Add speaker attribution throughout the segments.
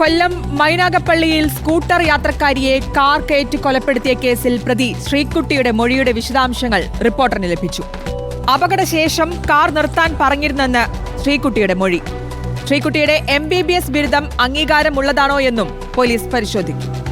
Speaker 1: കൊല്ലം മൈനാഗപ്പള്ളിയിൽ scooter യാത്രക്കാരിയെ car കയറ്റി കൊലപ്പെടുത്തിയ കേസിൽ പ്രതി ശ്രീക്കുട്ടിയുടെ മൊഴിയുടെ വിശദാംശങ്ങൾ റിപ്പോർട്ടറിന് ലഭിച്ചു. അപകടശേഷം കാർ നിർത്താൻ പറഞ്ഞിരുന്നെന്ന് ശ്രീക്കുട്ടിയുടെ മൊഴി. ശ്രീക്കുട്ടിയുടെ എം ബി ബി എസ് ബിരുദം അംഗീകാരമുള്ളതാണോ എന്നും പോലീസ് പരിശോധിക്കും.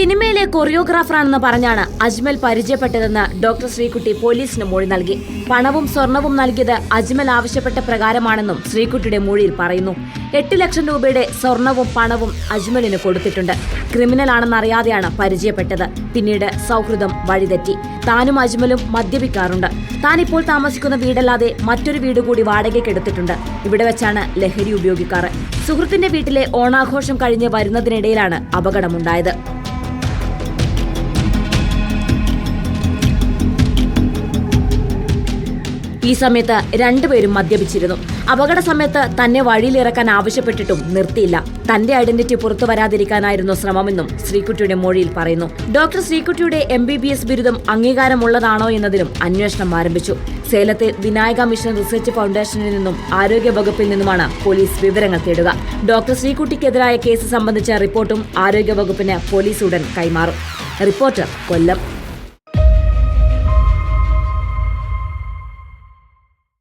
Speaker 2: സിനിമയിലെ കൊറിയോഗ്രാഫറാണെന്ന് പറഞ്ഞാണ് അജ്മൽ പരിചയപ്പെട്ടതെന്ന് ഡോക്ടർ ശ്രീകുട്ടി പോലീസിന് മൊഴി നൽകി. പണവും സ്വർണവും നൽകിയത് അജ്മൽ ആവശ്യപ്പെട്ട പ്രകാരമാണെന്നും ശ്രീകുട്ടിയുടെ മൊഴിയിൽ പറയുന്നു. എട്ട് ലക്ഷം രൂപയുടെ സ്വർണവും പണവും അജ്മലിന് കൊടുത്തിട്ടുണ്ട്. ക്രിമിനൽ ആണെന്നറിയാതെയാണ് പരിചയപ്പെട്ടത്. പിന്നീട് സൗഹൃദം വഴിതെറ്റി. താനും അജ്മലും മദ്യപിക്കാറുണ്ട്. താൻ ഇപ്പോൾ താമസിക്കുന്ന വീടല്ലാതെ മറ്റൊരു വീട് കൂടി വാടകയ്ക്ക് എടുത്തിട്ടുണ്ട്. ഇവിടെ വെച്ചാണ് ലഹരി ഉപയോഗിക്കാറ്. സുഹൃത്തിന്റെ വീട്ടിലെ ഓണാഘോഷം കഴിഞ്ഞ് വരുന്നതിനിടയിലാണ് അപകടമുണ്ടായത്. ഈ സമയത്ത് രണ്ടുപേരും മദ്യപിച്ചിരുന്നു. അപകട സമയത്ത് തന്നെ വഴിയിലിറക്കാൻ ആവശ്യപ്പെട്ടിട്ടും നിർത്തിയില്ല. തന്റെ ഐഡന്റിറ്റി പുറത്തു വരാതിരിക്കാനായിരുന്നു ശ്രമമെന്നും ശ്രീകുട്ടിയുടെ മൊഴിയിൽ പറയുന്നു. ഡോക്ടർ ശ്രീകുട്ടിയുടെ എം ബി ബി എസ് ബിരുദം അംഗീകാരമുള്ളതാണോ എന്നതിലും അന്വേഷണം ആരംഭിച്ചു. സേലത്തെ വിനായക മിഷൻ റിസർച്ച് ഫൗണ്ടേഷനിൽ നിന്നും ആരോഗ്യ വകുപ്പിൽ നിന്നുമാണ് പോലീസ് വിവരങ്ങൾ തേടുക. ഡോക്ടർ ശ്രീകുട്ടിക്കെതിരായ കേസ് സംബന്ധിച്ച റിപ്പോർട്ടും ആരോഗ്യ വകുപ്പിന് പോലീസ് ഉടൻ കൈമാറും. റിപ്പോർട്ടർ കൊല്ലം.